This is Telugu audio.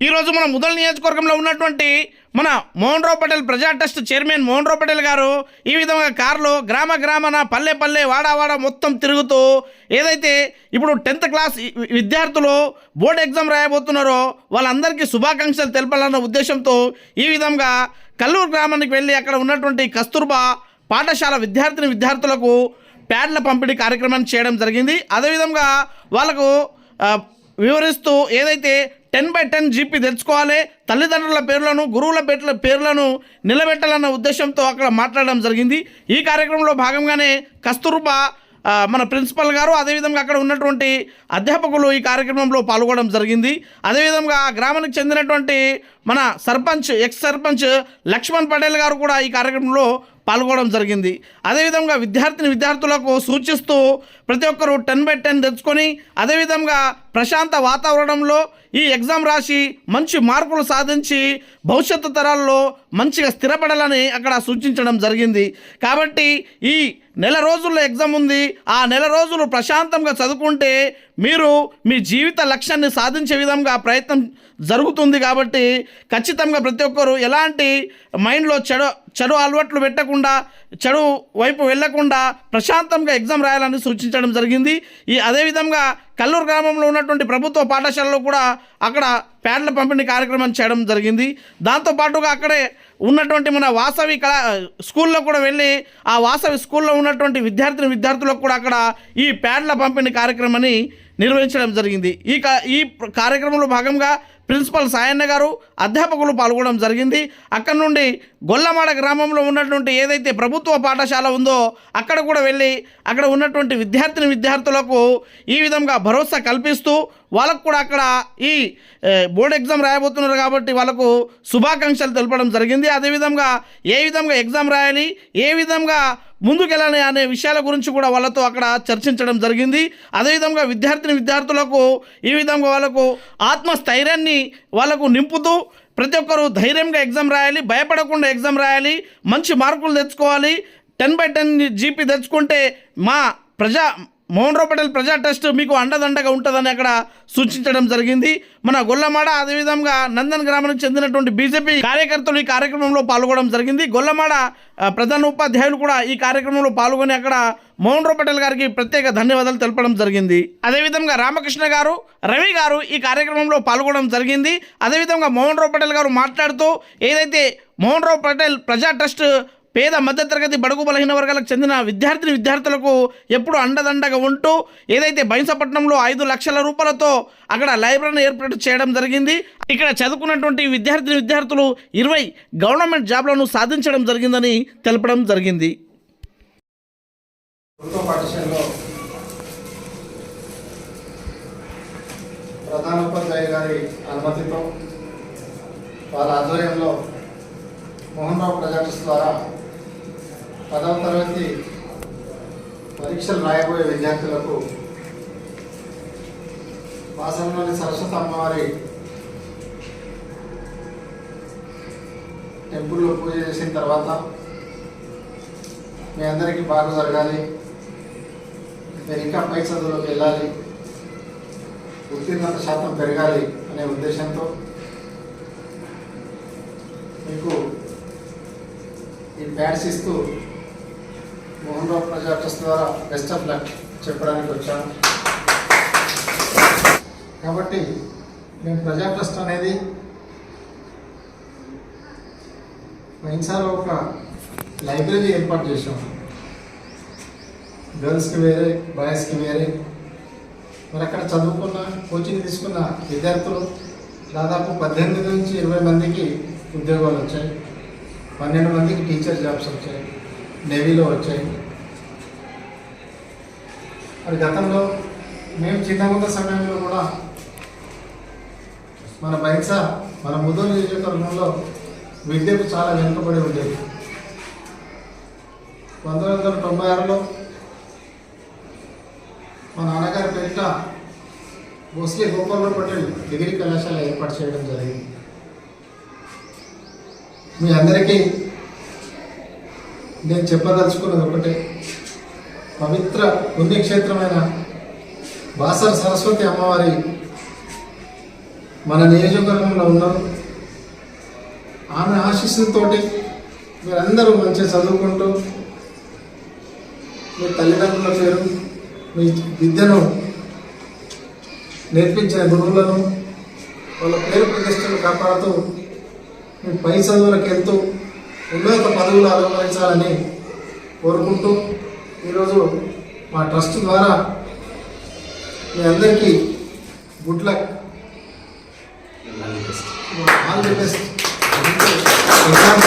ఈరోజు మన ముదల్ నియోజకవర్గంలో ఉన్నటువంటి మన మోహన్ రావు పటేల్ ప్రజా ట్రస్ట్ చైర్మన్ మోహన్ రావు పటేల్ గారు ఈ విధంగా కారులో గ్రామ గ్రామన పల్లె పల్లె వాడావాడ మొత్తం తిరుగుతూ ఏదైతే ఇప్పుడు టెన్త్ క్లాస్ విద్యార్థులు బోర్డు ఎగ్జామ్ రాయబోతున్నారో వాళ్ళందరికీ శుభాకాంక్షలు తెలపాలన్న ఉద్దేశంతో ఈ విధంగా కల్లూరు గ్రామానికి వెళ్ళి అక్కడ ఉన్నటువంటి కస్తూర్బా పాఠశాల విద్యార్థిని విద్యార్థులకు ప్యాడ్ల పంపిణీ కార్యక్రమాన్ని చేయడం జరిగింది. అదేవిధంగా వాళ్ళకు వివరిస్తూ ఏదైతే టెన్ బై టెన్ జీపీ తెచ్చుకోవాలి. తల్లిదండ్రుల పేర్లను గురువుల పేర్ల పేర్లను నిలబెట్టాలన్న ఉద్దేశంతో అక్కడ మాట్లాడడం జరిగింది. ఈ కార్యక్రమంలో భాగంగానే కస్తూర్బా మన ప్రిన్సిపల్ గారు అదేవిధంగా అక్కడ ఉన్నటువంటి అధ్యాపకులు ఈ కార్యక్రమంలో పాల్గొనడం జరిగింది. అదేవిధంగా ఆ గ్రామానికి చెందినటువంటి మన సర్పంచ్ ఎక్స్ సర్పంచ్ లక్ష్మణ్ పటేల్ గారు కూడా ఈ కార్యక్రమంలో పాల్గొనడం జరిగింది. అదేవిధంగా విద్యార్థిని విద్యార్థులకు సూచిస్తూ ప్రతి ఒక్కరూ టెన్ బై టెన్ తెచ్చుకొని అదేవిధంగా ప్రశాంత వాతావరణంలో ఈ ఎగ్జామ్ రాసి మంచి మార్కులు సాధించి భవిష్యత్తు తరాల్లో మంచిగా స్థిరపడాలని అక్కడ సూచించడం జరిగింది. కాబట్టి ఈ నెల రోజుల్లో ఎగ్జామ్ ఉంది. ఆ నెల రోజులు ప్రశాంతంగా చదువుకుంటే మీరు మీ జీవిత లక్ష్యాన్ని సాధించే విధంగా ప్రయత్నం జరుగుతుంది కాబట్టి ఖచ్చితంగా ప్రతి ఒక్కరు ఎలాంటి మైండ్లో చెడు చెడు అలవాట్లు పెట్టకుండా చెడు వైపు వెళ్ళకుండా ప్రశాంతంగా ఎగ్జామ్ రాయాలని సూచించడం జరిగింది. ఈ అదేవిధంగా కల్లూరు గ్రామంలో ఉన్నటువంటి ప్రభుత్వ పాఠశాలలో కూడా అక్కడ ప్యాడ్ల పంపిణీ కార్యక్రమం చేయడం జరిగింది. దాంతోపాటుగా అక్కడే ఉన్నటువంటి మన వాసవి కళా స్కూల్లో కూడా వెళ్ళి ఆ వాసవి స్కూల్లో ఉన్నటువంటి విద్యార్థిని విద్యార్థులకు కూడా అక్కడ ఈ ప్యాడ్ల పంపిణీ కార్యక్రమాన్ని నిర్వహించడం జరిగింది. ఈ కా ఈ కార్యక్రమంలో భాగంగా ప్రిన్సిపల్ సాయన్న గారు అధ్యాపకులు పాల్గొనడం జరిగింది. అక్కడ నుండి గొల్లమాడ గ్రామంలో ఉన్నటువంటి ఏదైతే ప్రభుత్వ పాఠశాల ఉందో అక్కడ కూడా వెళ్ళి అక్కడ ఉన్నటువంటి విద్యార్థిని విద్యార్థులకు ఈ విధంగా భరోసా కల్పిస్తూ వాళ్ళకు కూడా అక్కడ ఈ బోర్డ్ ఎగ్జామ్ రాయబోతున్నారు కాబట్టి వాళ్ళకు శుభాకాంక్షలు తెలపడం జరిగింది. అదేవిధంగా ఏ విధంగా ఎగ్జామ్ రాయాలి ఏ విధంగా ముందుకెళ్ళాలి అనే విషయాల గురించి కూడా వాళ్ళతో అక్కడ చర్చించడం జరిగింది. అదేవిధంగా విద్యార్థిని విద్యార్థులకు ఈ విధంగా వాళ్ళకు ఆత్మస్థైర్యాన్ని వాళ్ళకు నింపుతూ ప్రతి ఒక్కరూ ధైర్యంగా ఎగ్జామ్ రాయాలి భయపడకుండా ఎగ్జామ్ రాయాలి మంచి మార్కులు తెచ్చుకోవాలి. టెన్ బై టెన్ జీపీ తెచ్చుకుంటే మా ప్రజా మోహన్ రావు పటేల్ ప్రజా ట్రస్ట్ మీకు అండదండగా ఉంటుందని అక్కడ సూచించడం జరిగింది. మన గొల్లమాడ అదేవిధంగా నందన్ గ్రామానికి చెందినటువంటి బీజేపీ కార్యకర్తలు ఈ కార్యక్రమంలో పాల్గొనడం జరిగింది. గొల్లమాడ ప్రధాన ఉపాధ్యాయులు కూడా ఈ కార్యక్రమంలో పాల్గొని అక్కడ మోహన్ రావు పటేల్ గారికి ప్రత్యేక ధన్యవాదాలు తెలపడం జరిగింది. అదేవిధంగా రామకృష్ణ గారు రవి గారు ఈ కార్యక్రమంలో పాల్గొనడం జరిగింది. అదేవిధంగా మోహన్ రావు పటేల్ గారు మాట్లాడుతూ ఏదైతే మోహన్ రావు పటేల్ ప్రజా ట్రస్ట్ పేద మధ్యతరగతి బడుగు బలహీన వర్గాలకు చెందిన విద్యార్థిని విద్యార్థులకు ఎప్పుడు అండదండగా ఉంటూ ఏదైతే బైంసపట్నంలో ఐదు లక్షల రూపాయలతో అక్కడ లైబ్రరీని ఏర్పాటు చేయడం జరిగింది ఇక్కడ చదువుకున్నటువంటి విద్యార్థిని విద్యార్థులు ఇరవై గవర్నమెంట్ జాబ్లను సాధించడం జరిగిందని తెలపడం జరిగింది. గారి అనుమతితో వాళ్ళ ఆధ్వర్యంలో మోహన్ రావు ప్రజాట్రస్ట్ ద్వారా పదవ తరగతి పరీక్షలు రాయబోయే విద్యార్థులకు వాసంలోని సరస్వత అమ్మవారి టెంపుల్లో పూజ చేసిన తర్వాత మీ అందరికీ బాగా జరగాలి. మీరు ఇంకా పై చదువులోకి వెళ్ళాలి. ఉత్తీర్ణత శాతం పెరగాలి అనే ఉద్దేశంతో మీకు ఈ ప్యాడ్స్ ఇస్తూ మోహన్ రావు ప్రజా ట్రస్ట్ ద్వారా బెస్ట్ ఆఫ్ లక్ చెప్పడానికి వచ్చాను. కాబట్టి మేము ప్రజా ట్రస్ట్ అనేది పోయినసారి ఒక లైబ్రరీ ఏర్పాటు చేసాం గర్ల్స్కి వేరే బాయ్స్కి వేరే. మరి అక్కడ చదువుకున్న కోచింగ్ తీసుకున్న విద్యార్థులు దాదాపు పద్దెనిమిది నుంచి ఇరవై మందికి ఉద్యోగాలు వచ్చాయి. పన్నెండు మందికి టీచర్ జాబ్స్ వచ్చాయి. నేవీలో వచ్చాయి. మరి గతంలో మేము చిన్నగున్న సమయంలో కూడా మన బైన్స మన ముదోలు నియోజకవర్గంలో విద్యకు చాలా వెనుకబడి ఉండేది పంతొమ్మిది వందల తొంభై ఆరులో మా నాన్నగారి పేరిట భోస్లీ గోపాల్లో పటేల్ డిగ్రీ కళాశాల ఏర్పాటు చేయడం జరిగింది. మీ అందరికీ నేను చెప్పదలుచుకున్నది ఒకటే. పవిత్ర పుణ్యక్షేత్రమైన బాసర సరస్వతి అమ్మవారి మన నియోజకవర్గంలో ఉన్నారు. ఆమె ఆశీస్సులతోటి మీరందరూ మంచిగా చదువుకుంటూ మీ తల్లిదండ్రుల పేరు మీ విద్యను నేర్పించిన గురువులను వాళ్ళ పేరు ప్రతిష్టలు కాపాడుతూ మీ పై చదువులకు వెళ్తూ ఉన్నత పదవులు అలంకరించాలని కోరుకుంటూ ఈరోజు మా ట్రస్ట్ ద్వారా మీ అందరికీ good luck. All the best exam